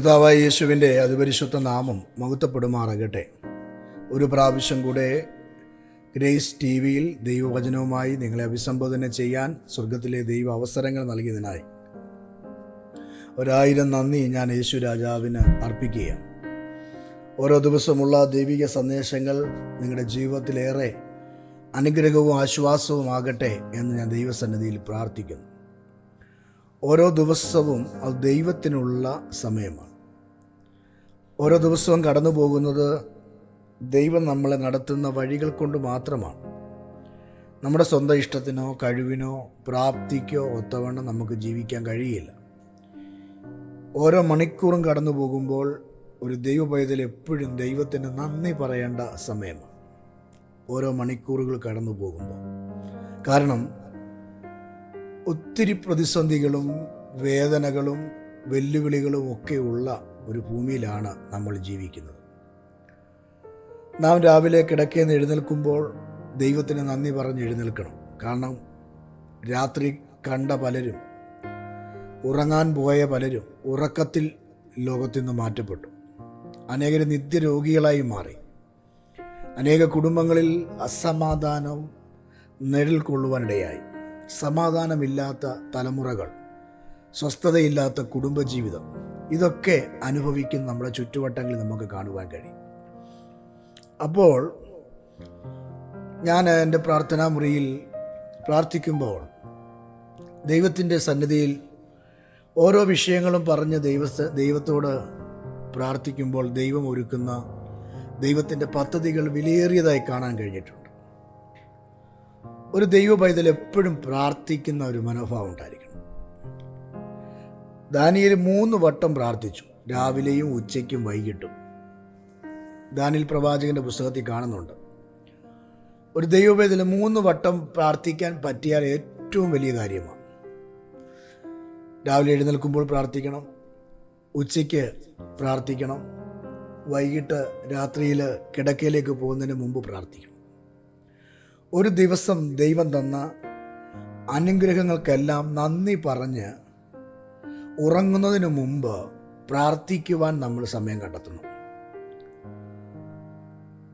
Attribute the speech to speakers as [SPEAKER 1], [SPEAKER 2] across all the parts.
[SPEAKER 1] കർത്താവായ യേശുവിന്റെ അതിപരിശുദ്ധ നാമം മഹത്വപ്പെടുമാറാകട്ടെ. ഒരു പ്രാവശ്യം കൂടെ ഗ്രേസ് ടി വിയിൽ ദൈവവചനവുമായി നിങ്ങളെ അഭിസംബോധന ചെയ്യാൻ സ്വർഗത്തിലെ ദൈവ അവസരങ്ങൾ നൽകിയതിനായി ഒരായിരം നന്ദി ഞാൻ യേശു രാജാവിന് അർപ്പിക്കുകയാണ്. ഓരോ ദിവസമുള്ള ദൈവിക സന്ദേശങ്ങൾ നിങ്ങളുടെ ജീവിതത്തിലേറെ അനുഗ്രഹവും ആശ്വാസവും ആകട്ടെ എന്ന് ഞാൻ ദൈവസന്നിധിയിൽ പ്രാർത്ഥിക്കുന്നു. ഓരോ ദിവസവും അത് ദൈവത്തിനുള്ള സമയമാണ്. ഓരോ ദിവസവും കടന്നു പോകുന്നത് ദൈവം നമ്മളെ നടത്തുന്ന വഴികൾ കൊണ്ട് മാത്രമാണ്. നമ്മുടെ സ്വന്തം ഇഷ്ടത്തിനോ കഴിവിനോ പ്രാപ്തിക്കോ ഒത്തവണ്ണം നമുക്ക് ജീവിക്കാൻ കഴിയില്ല. ഓരോ മണിക്കൂറും കടന്നു പോകുമ്പോൾ ഒരു ദൈവ പൈതൽ എപ്പോഴും ദൈവത്തിന് നന്ദി പറയേണ്ട സമയമാണ്. ഓരോ മണിക്കൂറുകൾ കടന്നു പോകുമ്പോൾ. കാരണം ഒത്തിരി പ്രതിസന്ധികളും വേദനകളും വെല്ലുവിളികളും ഒക്കെയുള്ള ഒരു ഭൂമിയിലാണ് നമ്മൾ ജീവിക്കുന്നത്. നാം രാവിലെ കിടക്കേന്ന് എഴുന്നേൽക്കുമ്പോൾ ദൈവത്തിന് നന്ദി പറഞ്ഞ് എഴുന്നേൽക്കണം. കാരണം രാത്രി കണ്ട പലരും ഉറങ്ങാൻ പോയ പലരും ഉറക്കത്തിൽ ലോകത്തിൽ നിന്ന് മാറ്റപ്പെട്ടു. അനേകർ നിത്യരോഗികളായി മാറി. അനേക കുടുംബങ്ങളിൽ അസമാധാനവും നിഴൽ കൊള്ളുവാനിടയായി സമാധാനമില്ലാത്ത തലമുറകൾ സ്വസ്ഥതയില്ലാത്ത കുടുംബജീവിതം. ഇതൊക്കെ അനുഭവിക്കുന്ന നമ്മുടെ ചുറ്റുവട്ടങ്ങളിൽ നമുക്ക് കാണുവാൻ കഴിയും. അപ്പോൾ ഞാൻ എന്റെ പ്രാർത്ഥനാ മുറിയിൽ പ്രാർത്ഥിക്കുമ്പോൾ ദൈവത്തിന്റെ സന്നിധിയിൽ ഓരോ വിഷയങ്ങളും പറഞ്ഞ് ദൈവ ദൈവത്തോട് പ്രാർത്ഥിക്കുമ്പോൾ ദൈവം ഒരുക്കുന്ന ദൈവത്തിന്റെ പദ്ധതികൾ വിലയേറിയതായി കാണാൻ കഴിഞ്ഞിട്ടുണ്ട്. ഒരു ദൈവ പൈതൽ എപ്പോഴും പ്രാർത്ഥിക്കുന്ന ഒരു മനോഭാവം ഉണ്ടായിരിക്കണം ദാനിയൽ മൂന്ന് വട്ടം പ്രാർത്ഥിച്ചു. രാവിലെയും ഉച്ചയ്ക്കും വൈകിട്ടും. ദാനിൽ പ്രവാചകന്റെ പുസ്തകത്തിൽ കാണുന്നുണ്ട്. ഒരു ദൈവവേദന മൂന്ന് വട്ടം പ്രാർത്ഥിക്കാൻ പറ്റിയാൽ ഏറ്റവും വലിയ കാര്യമാണ്. രാവിലെ എഴുന്നേൽക്കുമ്പോൾ പ്രാർത്ഥിക്കണം ഉച്ചയ്ക്ക് പ്രാർത്ഥിക്കണം വൈകിട്ട് രാത്രിയിൽ കിടക്കയിലേക്ക് പോകുന്നതിന് മുമ്പ് പ്രാർത്ഥിക്കണം. ഒരു ദിവസം ദൈവം തന്ന അനുഗ്രഹങ്ങൾക്കെല്ലാം നന്ദി പറഞ്ഞ് ഉറങ്ങുന്നതിന് മുമ്പ് പ്രാർത്ഥിക്കുവാൻ നമ്മൾ സമയം കണ്ടെത്തുന്നു.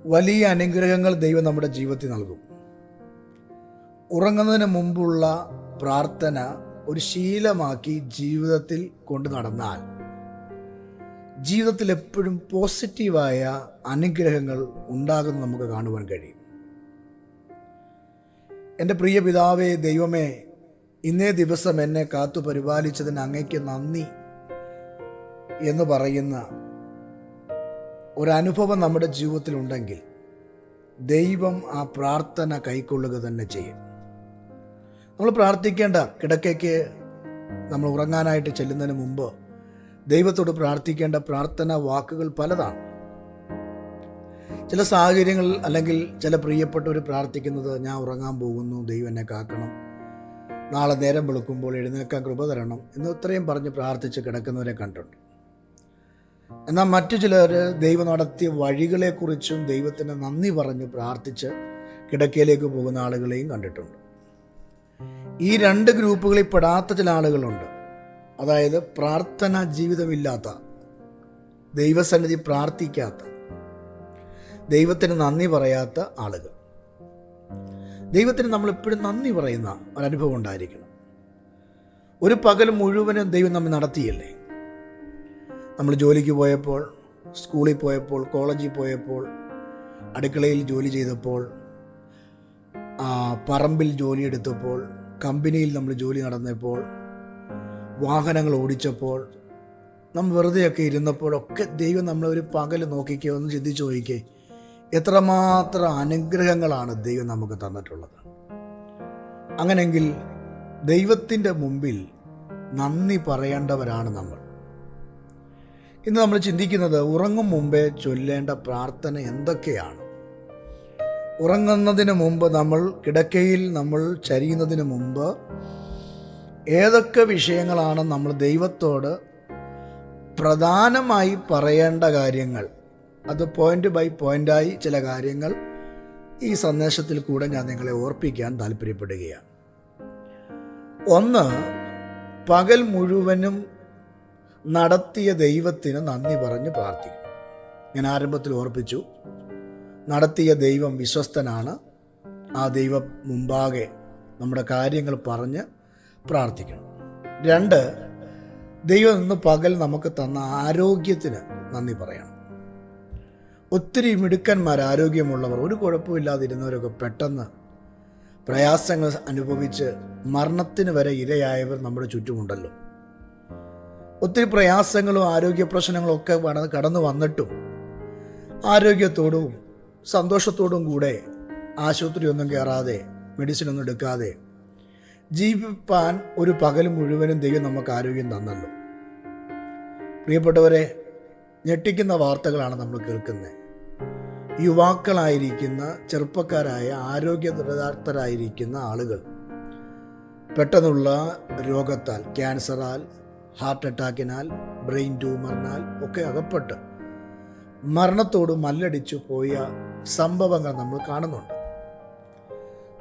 [SPEAKER 1] വലിയ അനുഗ്രഹങ്ങൾ ദൈവം നമ്മുടെ ജീവിതത്തിൽ നൽകും. ഉറങ്ങുന്നതിന് മുമ്പുള്ള പ്രാർത്ഥന ഒരു ശീലമാക്കി ജീവിതത്തിൽ കൊണ്ടു നടന്നാൽ ജീവിതത്തിൽ എപ്പോഴും പോസിറ്റീവായ അനുഗ്രഹങ്ങൾ ഉണ്ടാകുന്ന നമുക്ക് കാണുവാൻ കഴിയും. എന്റെ പ്രിയ പിതാവേ ദൈവമേ ഇന്നേ ദിവസം എന്നെ കാത്തു പരിപാലിച്ചതിന് അങ്ങയ്ക്ക് നന്ദി എന്ന് പറയുന്ന ഒരനുഭവം നമ്മുടെ ജീവിതത്തിൽ ഉണ്ടെങ്കിൽ ദൈവം ആ പ്രാർത്ഥന കൈക്കൊള്ളുക തന്നെ ചെയ്യും. നമ്മൾ പ്രാർത്ഥിക്കേണ്ട കിടക്കയ്ക്ക് നമ്മൾ ഉറങ്ങാനായിട്ട് ചെല്ലുന്നതിന് മുമ്പ് ദൈവത്തോട് പ്രാർത്ഥിക്കേണ്ട പ്രാർത്ഥന വാക്കുകൾ പലതാണ്. ചില സാഹചര്യങ്ങളിൽ അല്ലെങ്കിൽ ചില പ്രിയപ്പെട്ടവർ പ്രാർത്ഥിക്കുന്നത് ഞാൻ ഉറങ്ങാൻ പോകുന്നു ദൈവം എന്നെ കാക്കണം. നാളെ നേരം വെളുക്കുമ്പോൾ എഴുന്നേൽക്കാൻ കൃപ തരണം എന്ന് ഇത്രയും പറഞ്ഞ് പ്രാർത്ഥിച്ച് കിടക്കുന്നവരെ കണ്ടുണ്ട് എന്നാൽ മറ്റു ചിലർ ദൈവം നടത്തിയ വഴികളെക്കുറിച്ചും ദൈവത്തിന് നന്ദി പറഞ്ഞ് പ്രാർത്ഥിച്ച് കിടക്കയിലേക്ക് പോകുന്ന ആളുകളെയും കണ്ടിട്ടുണ്ട്. ഈ രണ്ട് ഗ്രൂപ്പുകളിൽ പെടാത്ത ചില ആളുകളുണ്ട്. അതായത് പ്രാർത്ഥന ജീവിതമില്ലാത്ത ദൈവസന്നിധി പ്രാർത്ഥിക്കാത്ത ദൈവത്തിന് നന്ദി പറയാത്ത ആളുകൾ. ദൈവത്തിന് നമ്മൾ എപ്പോഴും നന്ദി പറയുന്ന ഒരനുഭവം ഉണ്ടായിരിക്കണം. ഒരു പകൽ മുഴുവനും ദൈവം നമ്മെ നടത്തിയല്ലേ? നമ്മൾ ജോലിക്ക് പോയപ്പോൾ സ്കൂളിൽ പോയപ്പോൾ കോളേജിൽ പോയപ്പോൾ അടുക്കളയിൽ ജോലി ചെയ്തപ്പോൾ പറമ്പിൽ ജോലിയെടുത്തപ്പോൾ കമ്പനിയിൽ നമ്മൾ ജോലി നടന്നപ്പോൾ വാഹനങ്ങൾ ഓടിച്ചപ്പോൾ നമ്മൾ വെറുതെയൊക്കെ ഇരുന്നപ്പോഴൊക്കെ ദൈവം നമ്മളെ ഒരു പകൽ നോക്കിക്കോ ഒന്ന് ചിന്തിച്ച് നോക്കിക്കേ എത്രമാത്രം അനുഗ്രഹങ്ങളാണ് ദൈവം നമുക്ക് തന്നിട്ടുള്ളത്. അങ്ങനെങ്കിൽ ദൈവത്തിന്റെ മുമ്പിൽ നന്ദി പറയേണ്ടവരാണ് നമ്മൾ. ഇന്ന് നമ്മൾ ചിന്തിക്കുന്നത് ഉറങ്ങും മുമ്പേ ചൊല്ലേണ്ട പ്രാർത്ഥന എന്തൊക്കെയാണ്? ഉറങ്ങുന്നതിന് മുമ്പ് നമ്മൾ കിടക്കയിൽ നമ്മൾ ചരിയുന്നതിന് മുമ്പ് ഏതൊക്കെ വിഷയങ്ങളാണ് നമ്മൾ ദൈവത്തോട് പ്രധാനമായി പറയേണ്ട കാര്യങ്ങൾ? അത് പോയിന്റ് ബൈ പോയിന്റായി ചില കാര്യങ്ങൾ ഈ സന്ദേശത്തിൽ കൂടെ ഞാൻ നിങ്ങളെ ഓർപ്പിക്കാൻ താല്പര്യപ്പെടുകയാണ്. ഒന്ന് പകൽ മുഴുവനും നടത്തിയ ദൈവത്തിന് നന്ദി പറഞ്ഞ് പ്രാർത്ഥിക്കും ഞാൻ ആരംഭത്തിൽ ഓർപ്പിച്ചു നടത്തിയ ദൈവം വിശ്വസ്തനാണ്. ആ ദൈവം മുമ്പാകെ നമ്മുടെ കാര്യങ്ങൾ പറഞ്ഞ് പ്രാർത്ഥിക്കണം രണ്ട് ദൈവം ഇന്ന് പകൽ നമുക്ക് തന്ന ആരോഗ്യത്തിന് നന്ദി പറയണം. ഒത്തിരി മിടുക്കന്മാർ ആരോഗ്യമുള്ളവർ ഒരു കുഴപ്പമില്ലാതിരുന്നവരൊക്കെ പെട്ടെന്ന് പ്രയാസങ്ങൾ അനുഭവിച്ച് മരണത്തിന് വരെ ഇരയായവർ നമ്മുടെ ചുറ്റുമുണ്ടല്ലോ. ഒത്തിരി പ്രയാസങ്ങളും ആരോഗ്യ പ്രശ്നങ്ങളും ഒക്കെ കടന്നു വന്നിട്ടും ആരോഗ്യത്തോടും സന്തോഷത്തോടും കൂടെ ആശുപത്രി ഒന്നും കയറാതെ മെഡിസിൻ ഒന്നും എടുക്കാതെ ജീവിപ്പാൻ ഒരു പകൽ മുഴുവനും ദൈവം നമുക്ക് ആരോഗ്യം തന്നല്ലോ. പ്രിയപ്പെട്ടവരെ ഞെട്ടിക്കുന്ന വാർത്തകളാണ് നമ്മൾ കേൾക്കുന്നത്. യുവാക്കളായിരിക്കുന്ന ചെറുപ്പക്കാരായ ആരോഗ്യ ദുരിതാർത്ഥരായിരിക്കുന്ന ആളുകൾ പെട്ടെന്നുള്ള രോഗത്താൽ ക്യാൻസറാൽ ഹാർട്ട് അറ്റാക്കിനാൽ ബ്രെയിൻ ട്യൂമറിനാൽ ഒക്കെ അകപ്പെട്ട് മരണത്തോട് മല്ലടിച്ചു പോയ സംഭവങ്ങൾ നമ്മൾ കാണുന്നുണ്ട്.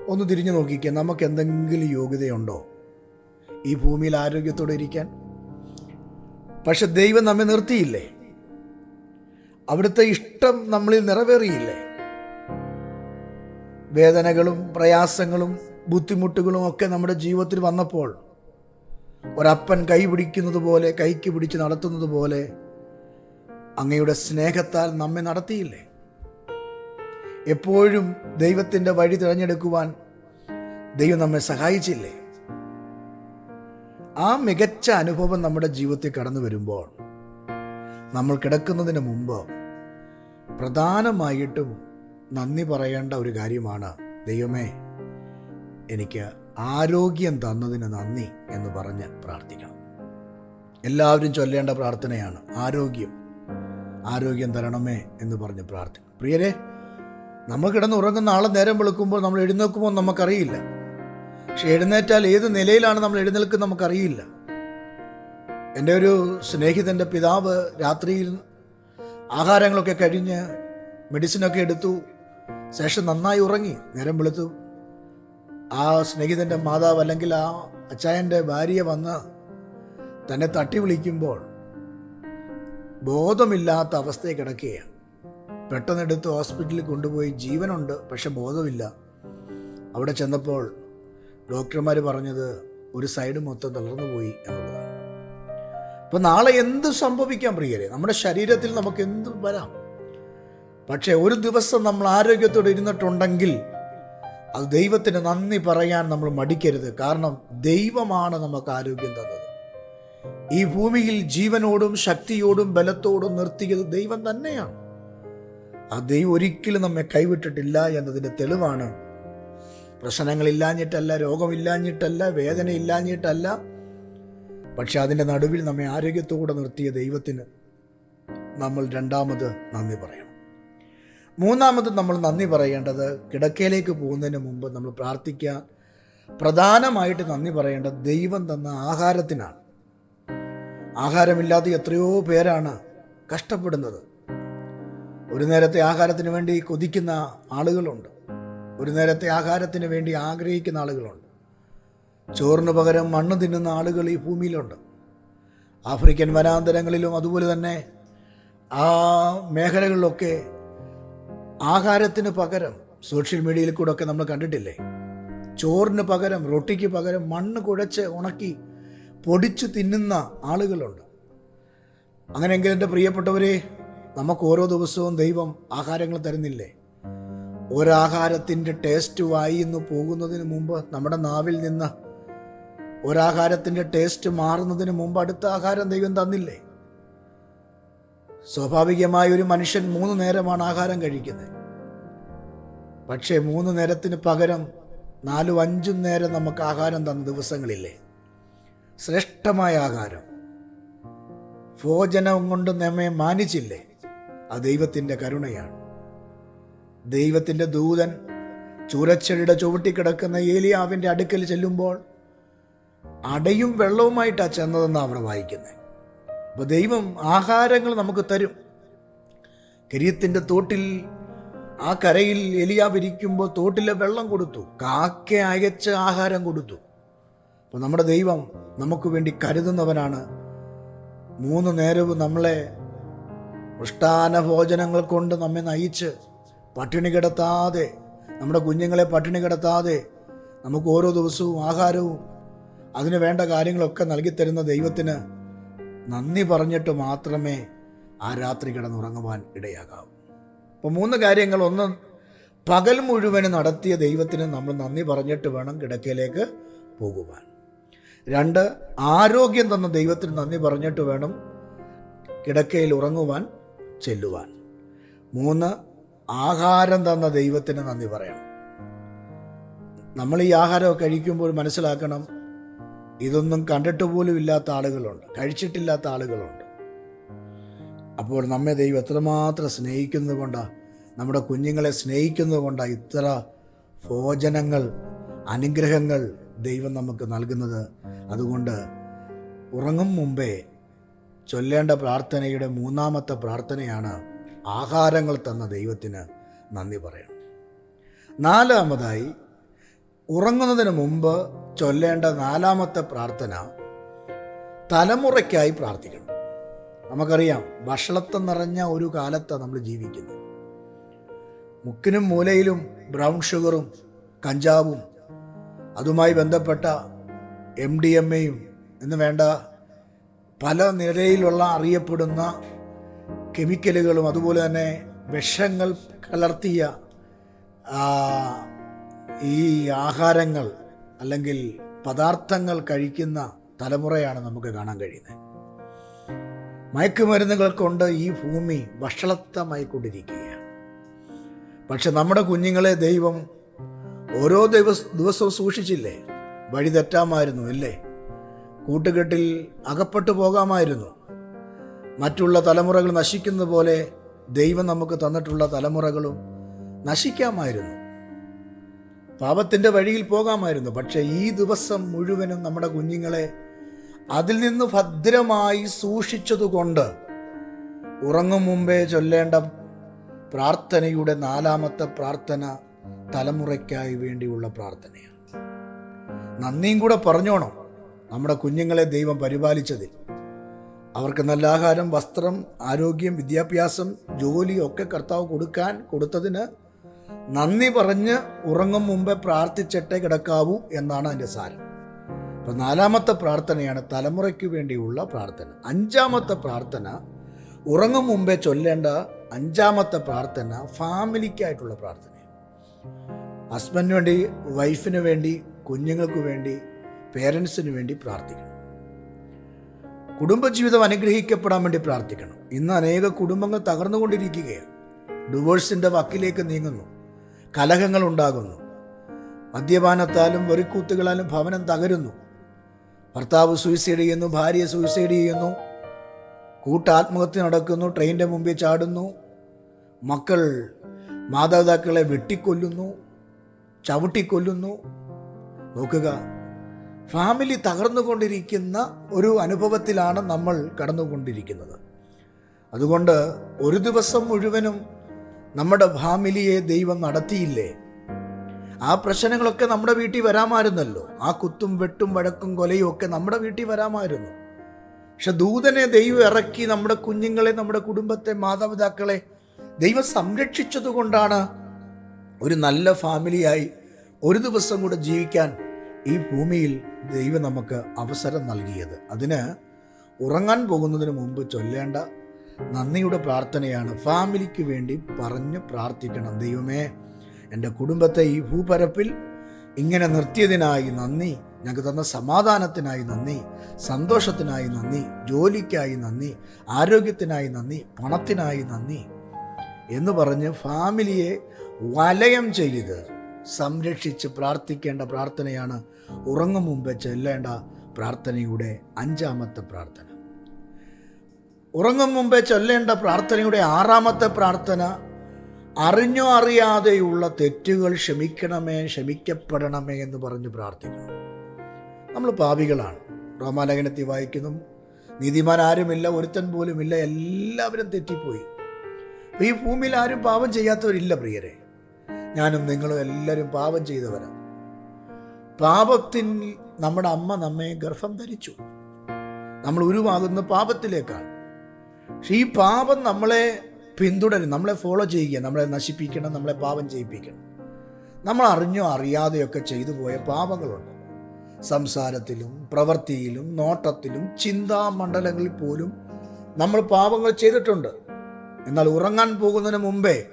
[SPEAKER 1] ഒന്ന് തിരിഞ്ഞു നോക്കിക്കുക നമുക്ക് എന്തെങ്കിലും യോഗ്യതയുണ്ടോ? ഈ ഭൂമിയിൽ ആരോഗ്യത്തോടെ ഇരിക്കാൻ? പക്ഷെ ദൈവം നമ്മെ നിർത്തിയില്ലേ? അവിടുത്തെ ഇഷ്ടം നമ്മളിൽ നിറവേറിയില്ലേ? വേദനകളും പ്രയാസങ്ങളും ബുദ്ധിമുട്ടുകളും ഒക്കെ നമ്മുടെ ജീവിതത്തിൽ വന്നപ്പോൾ ഒരപ്പൻ കൈ പിടിക്കുന്നത് പോലെ കൈക്ക് പിടിച്ച് നടത്തുന്നത് പോലെ അങ്ങയുടെ സ്നേഹത്താൽ നമ്മെ നടത്തിയില്ലേ? എപ്പോഴും ദൈവത്തിന്റെ വഴി തിരഞ്ഞെടുക്കുവാൻ ദൈവം നമ്മെ സഹായിച്ചില്ലേ? ആ മികച്ച അനുഭവം നമ്മുടെ ജീവിതത്തിൽ കടന്നു വരുമ്പോൾ നമ്മൾ കിടക്കുന്നതിന് മുമ്പ് പ്രധാനമായിട്ടും നന്ദി പറയേണ്ട ഒരു കാര്യമാണ് ദൈവമേ എനിക്ക് ആരോഗ്യം തന്നതിന് നന്ദി എന്ന് പറഞ്ഞ് പ്രാർത്ഥിക്കണം. എല്ലാവരും ചൊല്ലേണ്ട പ്രാർത്ഥനയാണ് ആരോഗ്യം ആരോഗ്യം തരണമേ എന്ന് പറഞ്ഞ് പ്രാർത്ഥിക്കും പ്രിയരെ നമ്മൾ കിടന്ന് ഉറങ്ങുന്ന ആളെ നേരം വെളുക്കുമ്പോൾ നമ്മൾ എഴുന്നേൽക്കുമ്പോൾ നമുക്കറിയില്ല. പക്ഷെ എഴുന്നേറ്റാൽ ഏത് നിലയിലാണ് നമ്മൾ എഴുന്നേൽക്കുന്നത് നമുക്കറിയില്ല. എന്റെ ഒരു സ്നേഹിതന്റെ പിതാവ് രാത്രിയിൽ ആഹാരങ്ങളൊക്കെ കഴിഞ്ഞ് മെഡിസിനൊക്കെ എടുത്തു. ശേഷം നന്നായി ഉറങ്ങി. നേരം വെളുത്തു. ആ സ്നേഹിതന്റെ മാതാവ് അല്ലെങ്കിൽ ആ അച്ചായന്റെ ഭാര്യ വന്ന് തന്നെ തട്ടി വിളിക്കുമ്പോൾ ബോധമില്ലാത്ത അവസ്ഥയിൽ കിടക്കുകയാണ്. പെട്ടെന്നെടുത്ത് ഹോസ്പിറ്റലിൽ കൊണ്ടുപോയി. ജീവനുണ്ട് പക്ഷെ ബോധമില്ല. അവിടെ ചെന്നപ്പോൾ ഡോക്ടർമാർ പറഞ്ഞത് ഒരു സൈഡ് മൊത്തം തളർന്നു പോയി എന്നുള്ളതാണ്. അപ്പോൾ നാളെ എന്ത് സംഭവിക്കാം പ്രിയരെ? നമ്മുടെ ശരീരത്തിൽ നമുക്ക് എന്ത് വരാം? പക്ഷേ ഒരു ദിവസം നമ്മൾ ആരോഗ്യത്തോടെ ഇരുന്നിട്ടുണ്ടെങ്കിൽ അത് ദൈവത്തിന് നന്ദി പറയാൻ നമ്മൾ മടിക്കരുത്. കാരണം ദൈവമാണ് നമുക്ക് ആരോഗ്യം തന്നത്. ഈ ഭൂമിയിൽ ജീവനോടും ശക്തിയോടും ബലത്തോടും നിർത്തിയത് ദൈവം തന്നെയാണ്. ആ ദൈവം ഒരിക്കലും നമ്മെ കൈവിട്ടിട്ടില്ല എന്നതിന്റെ തെളിവാണ്. പ്രശ്നങ്ങളില്ലാഞ്ഞിട്ടല്ല രോഗമില്ലാഞ്ഞിട്ടല്ല വേദന ഇല്ലാഞ്ഞിട്ടല്ല പക്ഷെ അതിന്റെ നടുവിൽ നമ്മെ ആരോഗ്യത്തോടെ നിർത്തിയ ദൈവത്തിന് നമ്മൾ രണ്ടാമത് നന്ദി പറയണം. മൂന്നാമത് നമ്മൾ നന്ദി പറയേണ്ടത് കിടക്കയിലേക്ക് പോകുന്നതിന് മുമ്പ് നമ്മൾ പ്രാർത്ഥിക്കാൻ പ്രധാനമായിട്ട് നന്ദി പറയേണ്ടത് ദൈവം തന്ന ആഹാരത്തിനാണ്. ആഹാരമില്ലാതെ എത്രയോ പേരാണ് കഷ്ടപ്പെടുന്നത്. ഒരു നേരത്തെ ആഹാരത്തിന് വേണ്ടി കൊതിക്കുന്ന ആളുകളുണ്ട്. ഒരു നേരത്തെ ആഹാരത്തിന് വേണ്ടി ആഗ്രഹിക്കുന്ന ആളുകളുണ്ട്. ചോറിന് പകരം മണ്ണ് തിന്നുന്ന ആളുകൾ ഈ ഭൂമിയിലുണ്ട്. ആഫ്രിക്കൻ വനാന്തരങ്ങളിലും അതുപോലെ തന്നെ ആ മേഖലകളിലൊക്കെ ആഹാരത്തിന് പകരം സോഷ്യൽ മീഡിയയിൽ കൂടെ ഒക്കെ നമ്മൾ കണ്ടിട്ടില്ലേ? ചോറിന് പകരം റൊട്ടിക്ക് പകരം മണ്ണ് കുഴച്ച് ഉണക്കി പൊടിച്ച് തിന്നുന്ന ആളുകളുണ്ട്. അങ്ങനെയെങ്കിൽ എന്റെ പ്രിയപ്പെട്ടവരെ നമുക്ക് ഓരോ ദിവസവും ദൈവം ആഹാരങ്ങൾ തരുന്നില്ലേ? ഒരാഹാരത്തിന്റെ ടേസ്റ്റ് വായിന്ന് പോകുന്നതിന് മുമ്പ് നമ്മുടെ നാവിൽ നിന്ന് ഒരാഹാരത്തിന്റെ ടേസ്റ്റ് മാറുന്നതിന് മുമ്പ് അടുത്ത ആഹാരം ദൈവം തന്നില്ലേ? സ്വാഭാവികമായ ഒരു മനുഷ്യൻ മൂന്ന് നേരമാണ് ആഹാരം കഴിക്കുന്നത്. പക്ഷേ മൂന്ന് നേരത്തിന് പകരം നാലും അഞ്ചും നേരം നമുക്ക് ആഹാരം തന്ന ദിവസങ്ങളില്ലേ? ശ്രേഷ്ഠമായ ആഹാരം. ഭോജനം കൊണ്ട് നമ്മെ മാനിച്ചില്ലേ? ആ ദൈവത്തിന്റെ കരുണയാണ്. ദൈവത്തിന്റെ ദൂതൻ ചൂരച്ചെടിയുടെ ചുവട്ടിക്കിടക്കുന്ന ഏലിയാവിന്റെ അടുക്കൽ ചെല്ലുമ്പോൾ അടയും വെള്ളവുമായിട്ടാണ് ചെന്നതെന്നാണ് അവിടെ വായിക്കുന്നത് അപ്പോൾ ദൈവം ആഹാരങ്ങൾ നമുക്ക് തരും. കരിയത്തിന്റെ തോട്ടിൽ ആ കരയിൽ എലിയാവിരിക്കുമ്പോൾ തോട്ടിലെ വെള്ളം കൊടുത്തു. കാക്ക അയച്ച് ആഹാരം കൊടുത്തു. അപ്പോൾ നമ്മുടെ ദൈവം നമുക്ക് വേണ്ടി കരുതുന്നവനാണ്. മൂന്ന് നേരവും നമ്മളെ മൃഷ്ടാന ഭോജനങ്ങൾ കൊണ്ട് നമ്മെ നയിച്ച് പട്ടിണി കിടത്താതെ നമ്മുടെ കുഞ്ഞുങ്ങളെ പട്ടിണി കിടത്താതെ നമുക്ക് ഓരോ ദിവസവും ആഹാരവും അതിന് വേണ്ട കാര്യങ്ങളൊക്കെ നൽകിത്തരുന്ന ദൈവത്തിന് നന്ദി പറഞ്ഞിട്ട് മാത്രമേ ആ രാത്രി കിടന്നുറങ്ങുവാൻ ഇടയാകാവൂ. അപ്പോൾ മൂന്ന് കാര്യങ്ങൾ. ഒന്ന് പകൽ മുഴുവൻ നടത്തിയ ദൈവത്തിന് നമ്മൾ നന്ദി പറഞ്ഞിട്ട് വേണം കിടക്കയിലേക്ക് പോകുവാൻ. രണ്ട് ആരോഗ്യം തന്ന ദൈവത്തിന് നന്ദി പറഞ്ഞിട്ട് വേണം കിടക്കയിൽ ഉറങ്ങുവാൻ ചെല്ലുവാൻ. മൂന്ന് ആഹാരം തന്ന ദൈവത്തിന് നന്ദി പറയണം. നമ്മൾ ഈ ആഹാരമൊക്കെ കഴിക്കുമ്പോൾ മനസ്സിലാക്കണം ഇതൊന്നും കണ്ടിട്ട് പോലും ഇല്ലാത്ത ആളുകളുണ്ട്. കഴിച്ചിട്ടില്ലാത്ത ആളുകളുണ്ട്. അപ്പോൾ നമ്മെ ദൈവം എത്രമാത്രം സ്നേഹിക്കുന്നത് കൊണ്ടാണ് നമ്മുടെ കുഞ്ഞുങ്ങളെ സ്നേഹിക്കുന്നത് കൊണ്ടാണ് ഇത്ര ഭോജനങ്ങൾ അനുഗ്രഹങ്ങൾ ദൈവം നമുക്ക് നൽകുന്നത്. അതുകൊണ്ട് ഉറങ്ങും മുമ്പേ ചൊല്ലേണ്ട പ്രാർത്ഥനയുടെ മൂന്നാമത്തെ പ്രാർത്ഥനയാണ് ആഹാരങ്ങൾ തന്ന ദൈവത്തിന് നന്ദി പറയണം. നാലാമതായി ഉറങ്ങുന്നതിന് മുമ്പ് ചൊല്ലേണ്ട നാലാമത്തെ പ്രാർത്ഥന തലമുറയ്ക്കായി പ്രാർത്ഥിക്കണം. നമുക്കറിയാം വഷളത്വം നിറഞ്ഞ ഒരു കാലത്താണ് നമ്മൾ ജീവിക്കുന്നത്. മുക്കിനും മൂലയിലും ബ്രൗൺ ഷുഗറും കഞ്ചാവും അതുമായി ബന്ധപ്പെട്ട എം ഡി എം എയും എന്ന് വേണ്ട പല നിരയിലുള്ള അറിയപ്പെടുന്ന കെമിക്കലുകളും അതുപോലെ തന്നെ വിഷങ്ങൾ കലർത്തിയ ഈ ആഹാരങ്ങൾ അല്ലെങ്കിൽ പദാർത്ഥങ്ങൾ കഴിക്കുന്ന തലമുറയാണ് നമുക്ക് കാണാൻ കഴിയുന്നത്. മയക്കുമരുന്നുകൾ കൊണ്ട് ഈ ഭൂമി വഷളത്തമായിക്കൊണ്ടിരിക്കുകയാണ്. പക്ഷെ നമ്മുടെ കുഞ്ഞുങ്ങളെ ദൈവം ഓരോ ദിവസ ദിവസവും സൂക്ഷിച്ചില്ലേ? വഴി തെറ്റാമായിരുന്നു അല്ലേ? കൂട്ടുകെട്ടിൽ അകപ്പെട്ടു പോകാമായിരുന്നു. മറ്റുള്ള തലമുറകൾ നശിക്കുന്ന പോലെ ദൈവം നമുക്ക് തന്നിട്ടുള്ള തലമുറകളും നശിക്കാമായിരുന്നു. പാപത്തിന്റെ വഴിയിൽ പോകാമായിരുന്നു. പക്ഷേ ഈ ദിവസം മുഴുവനും നമ്മുടെ കുഞ്ഞുങ്ങളെ അതിൽ നിന്ന് ഭദ്രമായി സൂക്ഷിച്ചതുകൊണ്ട് ഉറങ്ങും മുമ്പേ ചൊല്ലേണ്ട പ്രാർത്ഥനയുടെ നാലാമത്തെ പ്രാർത്ഥന തലമുറയ്ക്കായി വേണ്ടിയുള്ള പ്രാർത്ഥനയാണ്. നന്ദിയും കൂടെ പറഞ്ഞോണം. നമ്മുടെ കുഞ്ഞുങ്ങളെ ദൈവം പരിപാലിച്ചതിൽ. അവർക്ക് നല്ല ആഹാരം വസ്ത്രം ആരോഗ്യം വിദ്യാഭ്യാസം ജോലി ഒക്കെ കർത്താവ് കൊടുക്കാൻ കൊടുത്തതിന് നന്ദി പറഞ്ഞ് ഉറങ്ങും മുമ്പേ പ്രാർത്ഥിച്ചിട്ടേ കിടക്കാവൂ എന്നാണ് അതിന്റെ സാരം. അപ്പൊ നാലാമത്തെ പ്രാർത്ഥനയാണ് തലമുറയ്ക്ക് വേണ്ടിയുള്ള പ്രാർത്ഥന. അഞ്ചാമത്തെ പ്രാർത്ഥന ഉറങ്ങും മുമ്പേ ചൊല്ലേണ്ട അഞ്ചാമത്തെ പ്രാർത്ഥന ഫാമിലിക്കായിട്ടുള്ള പ്രാർത്ഥന ഹസ്ബൻഡിന് വേണ്ടി വൈഫിന് വേണ്ടി കുഞ്ഞുങ്ങൾക്ക് വേണ്ടി പേരൻസിന് വേണ്ടി പ്രാർത്ഥിക്കണം. കുടുംബജീവിതം അനുഗ്രഹിക്കപ്പെടാൻ വേണ്ടി പ്രാർത്ഥിക്കണം. ഇന്ന് അനേക കുടുംബങ്ങൾ തകർന്നുകൊണ്ടിരിക്കുകയാണ്. ഡിവോഴ്സിന്റെ വക്കിലേക്ക് നീങ്ങുന്നു. കലഹങ്ങൾ ഉണ്ടാകുന്നു മദ്യപാനത്താലും വെറിക്കൂത്തുകളാലും ഭവനം തകരുന്നു. ഭർത്താവ് സൂയിസൈഡ് ചെയ്യുന്നു ഭാര്യ സൂയിസൈഡ് ചെയ്യുന്നു. കൂട്ടാത്മഹത്യ നടക്കുന്നു ട്രെയിന്റെ മുമ്പിൽ ചാടുന്നു. മക്കൾ മാതാപിതാക്കളെ വെട്ടിക്കൊല്ലുന്നു ചവിട്ടിക്കൊല്ലുന്നു. നോക്കുക ഫാമിലി തകർന്നുകൊണ്ടിരിക്കുന്ന ഒരു അനുഭവത്തിലാണ് നമ്മൾ കടന്നുകൊണ്ടിരിക്കുന്നത്. അതുകൊണ്ട് ഒരു ദിവസം മുഴുവനും നമ്മുടെ ഫാമിലിയെ ദൈവം നടത്തിയില്ലേ? ആ പ്രശ്നങ്ങളൊക്കെ നമ്മുടെ വീട്ടിൽ വരാമായിരുന്നല്ലോ. ആ കുത്തും വെട്ടും വഴക്കും കൊലയും ഒക്കെ നമ്മുടെ വീട്ടിൽ വരാമായിരുന്നു. പക്ഷെ ദൂതനെ ദൈവം ഇറക്കി നമ്മുടെ കുഞ്ഞുങ്ങളെ നമ്മുടെ കുടുംബത്തെ മാതാപിതാക്കളെ ദൈവം സംരക്ഷിച്ചത് കൊണ്ടാണ് ഒരു നല്ല ഫാമിലിയായി ഒരു ദിവസം കൂടെ ജീവിക്കാൻ ഈ ഭൂമിയിൽ ദൈവം നമുക്ക് അവസരം നൽകിയത്. അതിന് ഉറങ്ങാൻ പോകുന്നതിന് മുമ്പ് ചൊല്ലേണ്ട നന്ദിയുടെ പ്രാർത്ഥനയാണ്. ഫാമിലിക്ക് വേണ്ടി പറഞ്ഞ് പ്രാർത്ഥിക്കണം. ദൈവമേ എന്റെ കുടുംബത്തെ ഈ ഭൂപരപ്പിൽ ഇങ്ങനെ നിർത്തിയതിനായി നന്ദി. ഞങ്ങൾക്ക് തന്ന സമാധാനത്തിനായി നന്ദി. സന്തോഷത്തിനായി നന്ദി. ജോലിക്കായി നന്ദി. ആരോഗ്യത്തിനായി നന്ദി. പണത്തിനായി നന്ദി എന്ന് പറഞ്ഞ് ഫാമിലിയെ വലയം ചെയ്ത് സംരക്ഷിച്ച് പ്രാർത്ഥിക്കേണ്ട പ്രാർത്ഥനയാണ് ഉറങ്ങും മുമ്പ് ചെല്ലേണ്ട പ്രാർത്ഥനയുടെ അഞ്ചാമത്തെ പ്രാർത്ഥന. ഉറങ്ങും മുമ്പേ ചൊല്ലേണ്ട പ്രാർത്ഥനയുടെ ആറാമത്തെ പ്രാർത്ഥന അറിഞ്ഞോ അറിയാതെയുള്ള തെറ്റുകൾ ക്ഷമിക്കണമേ ക്ഷമിക്കപ്പെടണമേ എന്ന് പറഞ്ഞ് പ്രാർത്ഥിക്കുന്നു. നമ്മൾ പാപികളാണ്. റോമാലേഖനത്തിൽ വായിക്കുന്നു നീതിമാൻ ആരുമില്ല ഒരുത്തൻ പോലുമില്ല എല്ലാവരും തെറ്റിപ്പോയി. ഈ ഭൂമിയിൽ ആരും പാപം ചെയ്യാത്തവരില്ല പ്രിയരെ. ഞാനും നിങ്ങളും എല്ലാവരും പാപം ചെയ്തവരാണ് പാപത്തിൽ നമ്മുടെ അമ്മ നമ്മെ ഗർഭം ധരിച്ചു. നമ്മൾ ഉരുവാകുന്ന പാപത്തിലേക്കാണ്. പക്ഷെ ഈ പാപം നമ്മളെ പിന്തുടരും നമ്മളെ ഫോളോ ചെയ്യുക നമ്മളെ നശിപ്പിക്കണം നമ്മളെ പാപം ചെയ്യിപ്പിക്കണം. നമ്മൾ അറിഞ്ഞോ അറിയാതെയൊക്കെ ചെയ്തു പോയ പാപങ്ങളുണ്ട്. സംസാരത്തിലും പ്രവൃത്തിയിലും നോട്ടത്തിലും ചിന്താമണ്ഡലങ്ങളിൽ പോലും നമ്മൾ പാപങ്ങൾ ചെയ്തിട്ടുണ്ട്. എന്നാൽ ഉറങ്ങാൻ പോകുന്നതിന് മുമ്പേ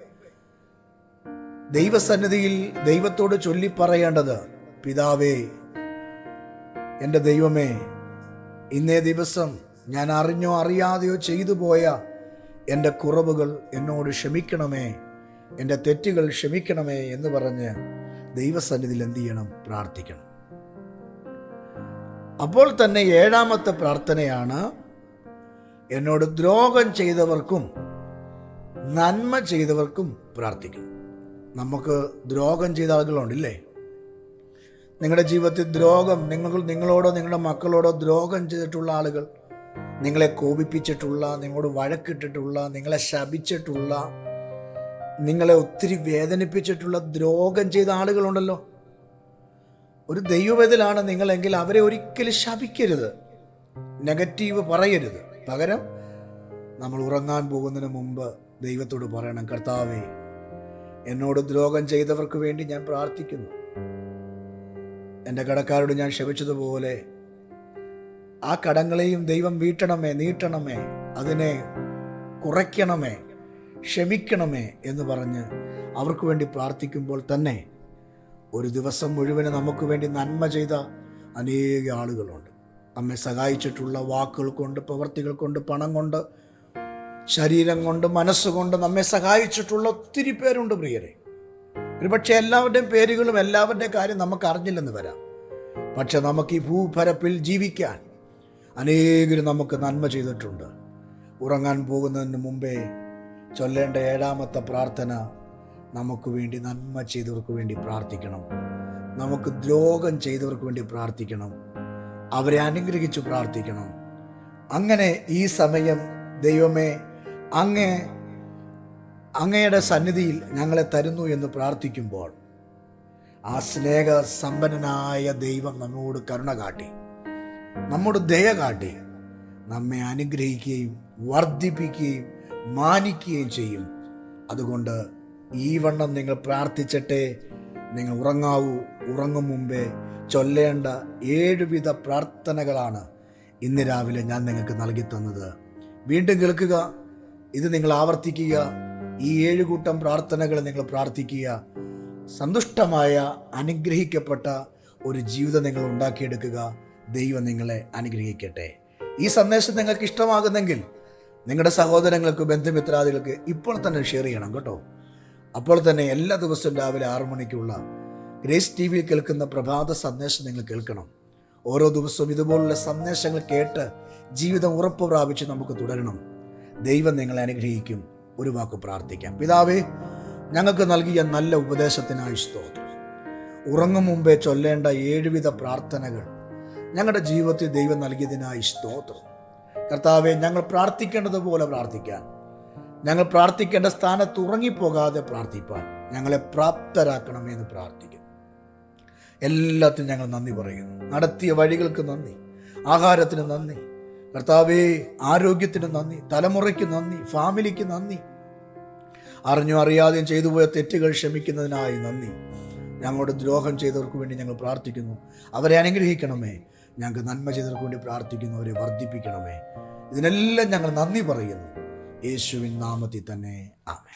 [SPEAKER 1] ദൈവസന്നിധിയിൽ ദൈവത്തോട് ചൊല്ലി പറയേണ്ടത് പിതാവേ എന്റെ ദൈവമേ ഇന്നേ ദിവസം ഞാൻ അറിഞ്ഞോ അറിയാതെയോ ചെയ്തു പോയ എന്റെ കുറവുകൾ എന്നോട് ക്ഷമിക്കണമേ എന്റെ തെറ്റുകൾ ക്ഷമിക്കണമേ എന്ന് പറഞ്ഞ് ദൈവസന്നിധിയിൽ എന്ത് ചെയ്യണം? പ്രാർത്ഥിക്കണം. അപ്പോൾ തന്നെ ഏഴാമത്തെ പ്രാർത്ഥനയാണ് എന്നോട് ദ്രോഹം ചെയ്തവർക്കും നന്മ ചെയ്തവർക്കും പ്രാർത്ഥിക്കണം. നമുക്ക് ദ്രോഹം ചെയ്ത ആളുകളുണ്ടല്ലേ? നിങ്ങളുടെ ജീവിതത്തിൽ ദ്രോഹം നിങ്ങൾ നിങ്ങളോടോ നിങ്ങളുടെ മക്കളോടോ ദ്രോഹം ചെയ്തിട്ടുള്ള ആളുകൾ നിങ്ങളെ കോപിപ്പിച്ചിട്ടുള്ള നിങ്ങളോട് വഴക്കിട്ടിട്ടുള്ള നിങ്ങളെ ശപിച്ചിട്ടുള്ള നിങ്ങളെ ഒത്തിരി വേദനിപ്പിച്ചിട്ടുള്ള ദ്രോഹം ചെയ്ത ആളുകളുണ്ടല്ലോ. ഒരു ദൈവവേദലാണ് നിങ്ങളെങ്കിൽ അവരെ ഒരിക്കലും ശപിക്കരുത്. നെഗറ്റീവ് പറയരുത്. പകരം നമ്മൾ ഉറങ്ങാൻ പോകുന്നതിന് മുമ്പ് ദൈവത്തോട് പറയണം കർത്താവേ എന്നോട് ദ്രോഹം ചെയ്തവർക്ക് വേണ്ടി ഞാൻ പ്രാർത്ഥിക്കുന്നു. എന്റെ കടക്കാരോട് ഞാൻ ക്ഷമിച്ചതുപോലെ ആ കടങ്ങളെയും ദൈവം വീട്ടണമേ നീട്ടണമേ അതിനെ കുറയ്ക്കണമേ ക്ഷമിക്കണമേ എന്ന് പറഞ്ഞ് അവർക്ക് വേണ്ടി പ്രാർത്ഥിക്കുമ്പോൾ തന്നെ ഒരു ദിവസം മുഴുവൻ നമുക്ക് വേണ്ടി നന്മ ചെയ്ത അനേക ആളുകളുണ്ട്. നമ്മെ സഹായിച്ചിട്ടുള്ള വാക്കുകൾ കൊണ്ട് പ്രവർത്തികൾ കൊണ്ട് പണം കൊണ്ട് ശരീരം കൊണ്ട് മനസ്സുകൊണ്ട് നമ്മെ സഹായിച്ചിട്ടുള്ള ഒത്തിരി പേരുണ്ട് പ്രിയരെ. ഒരുപക്ഷെ എല്ലാവരുടെയും പേരുകളും എല്ലാവരുടെയും കാര്യം നമുക്ക് അറിഞ്ഞില്ലെന്ന് വരാം. പക്ഷെ നമുക്ക് ഈ ഭൂപരപ്പിൽ ജീവിക്കാൻ അനേകരും നമുക്ക് നന്മ ചെയ്തിട്ടുണ്ട്. ഉറങ്ങാൻ പോകുന്നതിന് മുമ്പേ ചൊല്ലേണ്ട ഏഴാമത്തെ പ്രാർത്ഥന നമുക്ക് വേണ്ടി നന്മ ചെയ്തവർക്ക് വേണ്ടി പ്രാർത്ഥിക്കണം. നമുക്ക് ദ്രോഹം ചെയ്തവർക്ക് വേണ്ടി പ്രാർത്ഥിക്കണം. അവരെ അനുഗ്രഹിച്ചു പ്രാർത്ഥിക്കണം. അങ്ങനെ ഈ സമയം ദൈവമേ അങ്ങേ അങ്ങയുടെ സന്നിധിയിൽ ഞങ്ങളെ തരുന്നു എന്ന് പ്രാർത്ഥിക്കുമ്പോൾ ആ സ്നേഹ സമ്പന്നനായ ദൈവം നമ്മോട് കരുണ കാട്ടി. നമ്മോട് ദയ കാട്ടി നമ്മെ അനുഗ്രഹിക്കുകയും വർദ്ധിപ്പിക്കുകയും മാനിക്കുകയും ചെയ്യും. അതുകൊണ്ട് ഈ വണ്ണം നിങ്ങൾ പ്രാർത്ഥിച്ചിട്ടേ നിങ്ങൾ ഉറങ്ങാവൂ. ഉറങ്ങും മുമ്പേ ചൊല്ലേണ്ട ഏഴുവിധ പ്രാർത്ഥനകളാണ് ഇന്ന് രാവിലെ ഞാൻ നിങ്ങൾക്ക് നൽകി തന്നത്. വീണ്ടും കേൾക്കുക ഇത് നിങ്ങൾ ആവർത്തിക്കുക ഈ ഏഴ് കൂട്ടം പ്രാർത്ഥനകൾ നിങ്ങൾ പ്രാർത്ഥിക്കുക. സന്തുഷ്ടമായ അനുഗ്രഹിക്കപ്പെട്ട ഒരു ജീവിതം നിങ്ങൾ ഉണ്ടാക്കിയെടുക്കുക. ദൈവം നിങ്ങളെ അനുഗ്രഹിക്കട്ടെ. ഈ സന്ദേശം നിങ്ങൾക്ക് ഇഷ്ടമാകുന്നെങ്കിൽ നിങ്ങളുടെ സഹോദരങ്ങൾക്ക് ബന്ധുമിത്രാദികൾക്ക് ഇപ്പോൾ തന്നെ ഷെയർ ചെയ്യണം കേട്ടോ. അപ്പോൾ തന്നെ എല്ലാ ദിവസവും രാവിലെ ആറു മണിക്കുള്ള ഗ്രേസ് ടി വിയിൽ കേൾക്കുന്ന പ്രഭാത സന്ദേശം നിങ്ങൾ കേൾക്കണം. ഓരോ ദിവസവും ഇതുപോലുള്ള സന്ദേശങ്ങൾ കേട്ട് ജീവിതം ഉറപ്പ് പ്രാപിച്ച് നമുക്ക് തുടരണം. ദൈവം നിങ്ങളെ അനുഗ്രഹിക്കും. ഒരു വാക്ക് പ്രാർത്ഥിക്കാം. പിതാവേ ഞങ്ങൾക്ക് നൽകിയ നല്ല ഉപദേശത്തിനായി സ്തോത്രം. ഉറങ്ങും മുമ്പേ ചൊല്ലേണ്ട ഏഴുവിധ പ്രാർത്ഥനകൾ ഞങ്ങളുടെ ജീവിതത്തിൽ ദൈവം നൽകിയതിനായി സ്തോത്രം. കർത്താവെ ഞങ്ങൾ പ്രാർത്ഥിക്കേണ്ടതുപോലെ പ്രാർത്ഥിക്കാൻ. ഞങ്ങൾ പ്രാർത്ഥിക്കേണ്ട സ്ഥാനത്ത് ഉറങ്ങിപ്പോകാതെ പ്രാർത്ഥിപ്പാൻ. ഞങ്ങളെ പ്രാപ്തരാക്കണമെന്ന് പ്രാർത്ഥിക്കുന്നു. എല്ലാത്തിനും ഞങ്ങൾ നന്ദി പറയുന്നു. നടത്തിയ വഴികൾക്ക് നന്ദി. ആഹാരത്തിന് നന്ദി. കർത്താവേ ആരോഗ്യത്തിന് നന്ദി. തലമുറയ്ക്ക് നന്ദി. ഫാമിലിക്ക് നന്ദി. അറിഞ്ഞോ അറിയാതെയും ചെയ്തു പോയ തെറ്റുകൾ ക്ഷമിക്കുന്നതിനായി നന്ദി. ഞങ്ങളോട് ദ്രോഹം ചെയ്തവർക്ക് വേണ്ടി ഞങ്ങൾ പ്രാർത്ഥിക്കുന്നു. അവരെ അനുഗ്രഹിക്കണമേ. ഞങ്ങൾക്ക് നന്മ ചെയ്തവർക്ക് വേണ്ടി പ്രാർത്ഥിക്കുന്നു അവരെ വർദ്ധിപ്പിക്കണമേ. ഇതിനെല്ലാം ഞങ്ങൾ നന്ദി പറയുന്നു. യേശുവിൻ നാമത്തിൽ തന്നെ. ആമേ